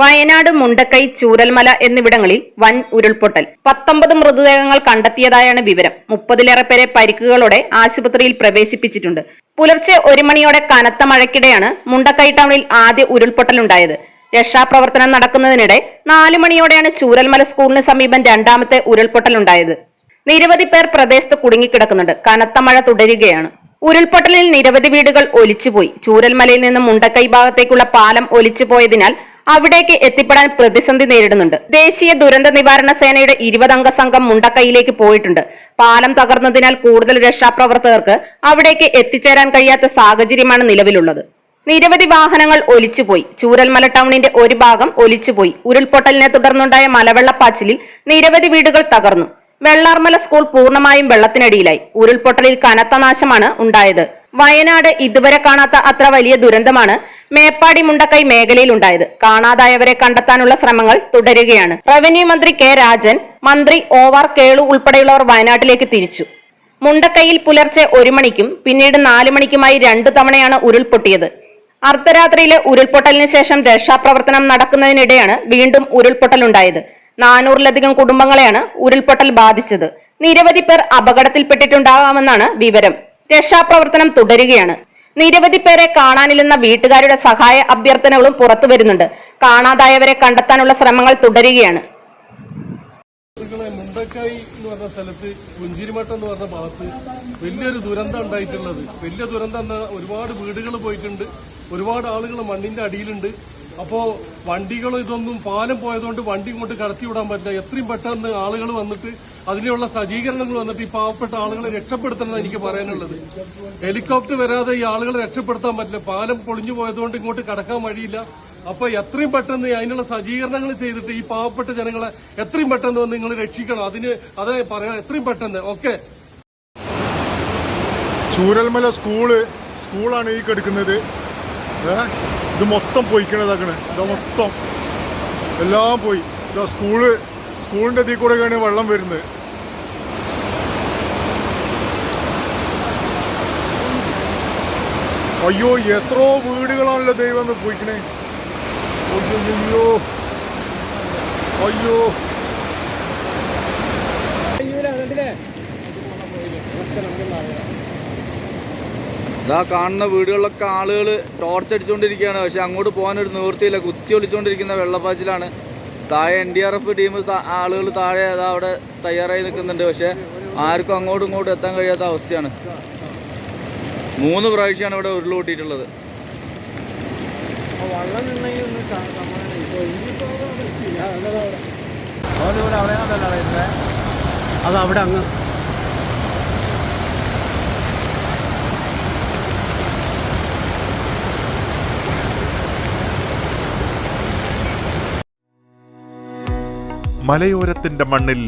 വയനാട് മുണ്ടക്കൈ ചൂരൽമല എന്നിവിടങ്ങളിൽ വൻ ഉരുൾപൊട്ടൽ. പത്തൊമ്പത് മൃതദേഹങ്ങൾ കണ്ടെത്തിയതായാണ് വിവരം. മുപ്പതിലേറെ പേരെ പരിക്കുകളോടെ ആശുപത്രിയിൽ പ്രവേശിപ്പിച്ചിട്ടുണ്ട്. പുലർച്ചെ ഒരു മണിയോടെ കനത്ത മഴയ്ക്കിടെയാണ് മുണ്ടക്കൈ ടൗണിൽ ആദ്യ ഉരുൾപൊട്ടലുണ്ടായത്. രക്ഷാപ്രവർത്തനം നടക്കുന്നതിനിടെ നാലു മണിയോടെയാണ് ചൂരൽമല സ്കൂളിന് സമീപം രണ്ടാമത്തെ ഉരുൾപൊട്ടലുണ്ടായത്. നിരവധി പേർ പ്രദേശത്ത് കുടുങ്ങിക്കിടക്കുന്നുണ്ട്. കനത്ത മഴ തുടരുകയാണ്. ഉരുൾപൊട്ടലിൽ നിരവധി വീടുകൾ ഒലിച്ചുപോയി. ചൂരൽമലയിൽ നിന്നും മുണ്ടക്കൈ ഭാഗത്തേക്കുള്ള പാലം ഒലിച്ചുപോയതിനാൽ അവിടേക്ക് എത്തിപ്പെടാൻ പ്രതിസന്ധി നേരിടുന്നുണ്ട്. ദേശീയ ദുരന്ത നിവാരണ സേനയുടെ ഇരുപതംഗ സംഘം മുണ്ടക്കൈയിലേക്ക് പോയിട്ടുണ്ട്. പാലം തകർന്നതിനാൽ കൂടുതൽ രക്ഷാപ്രവർത്തകർക്ക് അവിടേക്ക് എത്തിച്ചേരാൻ കഴിയാത്ത സാഹചര്യമാണ് നിലവിലുള്ളത്. നിരവധി വാഹനങ്ങൾ ഒലിച്ചുപോയി. ചൂരൽമല ടൗണിന്റെ ഒരു ഭാഗം ഒലിച്ചുപോയി. ഉരുൾപൊട്ടലിനെ തുടർന്നുണ്ടായ മലവെള്ളപ്പാച്ചിലിൽ നിരവധി വീടുകൾ തകർന്നു. വെള്ളാർമല സ്കൂൾ പൂർണമായും വെള്ളത്തിനടിയിലായി. ഉരുൾപൊട്ടലിൽ കനത്ത നാശമാണ് ഉണ്ടായത്. വയനാട് ഇതുവരെ കാണാത്ത അത്ര വലിയ ദുരന്തമാണ് മേപ്പാടി മുണ്ടക്കൈ മേഖലയിൽ ഉണ്ടായത് കാണാതായവരെ കണ്ടെത്താനുള്ള ശ്രമങ്ങൾ തുടരുകയാണ്. റവന്യൂ മന്ത്രി കെ രാജൻ മന്ത്രി ആർ കേളു ഉൾപ്പെടെയുള്ളവർ വയനാട്ടിലേക്ക് തിരിച്ചു. മുണ്ടക്കൈയിൽ പുലർച്ചെ ഒരു മണിക്കും പിന്നീട് നാലു മണിക്കുമായി രണ്ടു തവണയാണ് ഉരുൾപൊട്ടിയത്. അർദ്ധരാത്രിയിലെ ഉരുൾപൊട്ടലിന് ശേഷം രക്ഷാപ്രവർത്തനം നടക്കുന്നതിനിടെയാണ് വീണ്ടും ഉരുൾപൊട്ടലുണ്ടായത്. നാനൂറിലധികം കുടുംബങ്ങളെയാണ് ഉരുൾപൊട്ടൽ ബാധിച്ചത്. നിരവധി പേർ അപകടത്തിൽപ്പെട്ടിട്ടുണ്ടാകാമെന്നാണ് വിവരം. രക്ഷാപ്രവർത്തനം തുടരുകയാണ്. നിരവധി പേരെ കാണാനില്ലെന്ന വീട്ടുകാരുടെ സഹായ അഭ്യർത്ഥനകളും പുറത്തു വരുന്നുണ്ട്. കാണാതായവരെ കണ്ടെത്താനുള്ള ശ്രമങ്ങൾ തുടരുകയാണ്. മുണ്ടക്കായി എന്ന് പറഞ്ഞ സ്ഥലത്ത് പുഞ്ചിരിമട്ടം എന്ന് പറഞ്ഞ ഭാഗത്ത് വലിയൊരു ദുരന്തം ഉണ്ടായിട്ടുള്ളത്. വലിയ ദുരന്തം എന്ന ഒരുപാട് വീടുകൾ പോയിട്ടുണ്ട്. ഒരുപാട് ആളുകൾ മണ്ണിന്റെ അടിയിലുണ്ട്. അപ്പോ വണ്ടികൾ ഇതൊന്നും പാലം പോയതുകൊണ്ട് വണ്ടി ഇങ്ങോട്ട് കടത്തി കടത്തിവിടാൻ പറ്റില്ല. എത്രയും പെട്ടെന്ന് ആളുകൾ വന്നിട്ട് അതിനുള്ള സജ്ജീകരണങ്ങൾ വന്നിട്ട് ഈ പാവപ്പെട്ട ആളുകളെ രക്ഷപ്പെടുത്തണമെന്ന് എനിക്ക് പറയാനുള്ളത്. ഹെലികോപ്റ്റർ വരാതെ ഈ ആളുകളെ രക്ഷപ്പെടുത്താൻ പറ്റില്ല. പാലം പൊളിഞ്ഞു പോയതുകൊണ്ട് ഇങ്ങോട്ട് കടക്കാൻ വഴിയില്ല. അപ്പൊ എത്രയും പെട്ടെന്ന് അതിനുള്ള സജ്ജീകരണങ്ങൾ ചെയ്തിട്ട് ഈ പാവപ്പെട്ട ജനങ്ങളെ എത്രയും പെട്ടെന്ന് നിങ്ങൾ രക്ഷിക്കണം. അതിന് അതേ പറയാം എത്രയും പെട്ടെന്ന്. ഓക്കെ? ചൂരൽമല സ്കൂൾ സ്കൂളാണ് ഈ കെടുക്കുന്നത്. ഇത് മൊത്തം പൊയ്ക്കണതാക്കണ് ഇതാ മൊത്തം. എല്ലാം പോയി. ഇതാ സ്കൂൾ സ്കൂളിന്റെ ഇതിൽ കൂടെയൊക്കെയാണ് വെള്ളം വരുന്നത്. അയ്യോ എത്രയോ വീടുകളാണല്ലോ ദൈവം പോയിക്കണേ. അയ്യോ. അയ്യോ. ഇതാ കാണുന്ന വീടുകളിലൊക്കെ ആളുകൾ ടോർച്ച് അടിച്ചുകൊണ്ടിരിക്കുകയാണ് പക്ഷെ അങ്ങോട്ട് പോകാനൊരു നിവൃത്തിയില്ല. കുത്തി ഒളിച്ചുകൊണ്ടിരിക്കുന്ന വെള്ളപ്പാച്ചിലാണ്. താഴെ N D R F team ആളുകൾ താഴെ അതാ അവിടെ തയ്യാറായി നിൽക്കുന്നുണ്ട്. പക്ഷേ ആർക്കും അങ്ങോട്ടും ഇങ്ങോട്ടും എത്താൻ കഴിയാത്ത അവസ്ഥയാണ്. മൂന്ന് പ്രാവശ്യമാണ് ഇവിടെ ഉരുളൂട്ടിയിട്ടുള്ളത് അത് അവിടെ. അങ്ങ് മലയോരത്തിന്റെ മണ്ണിൽ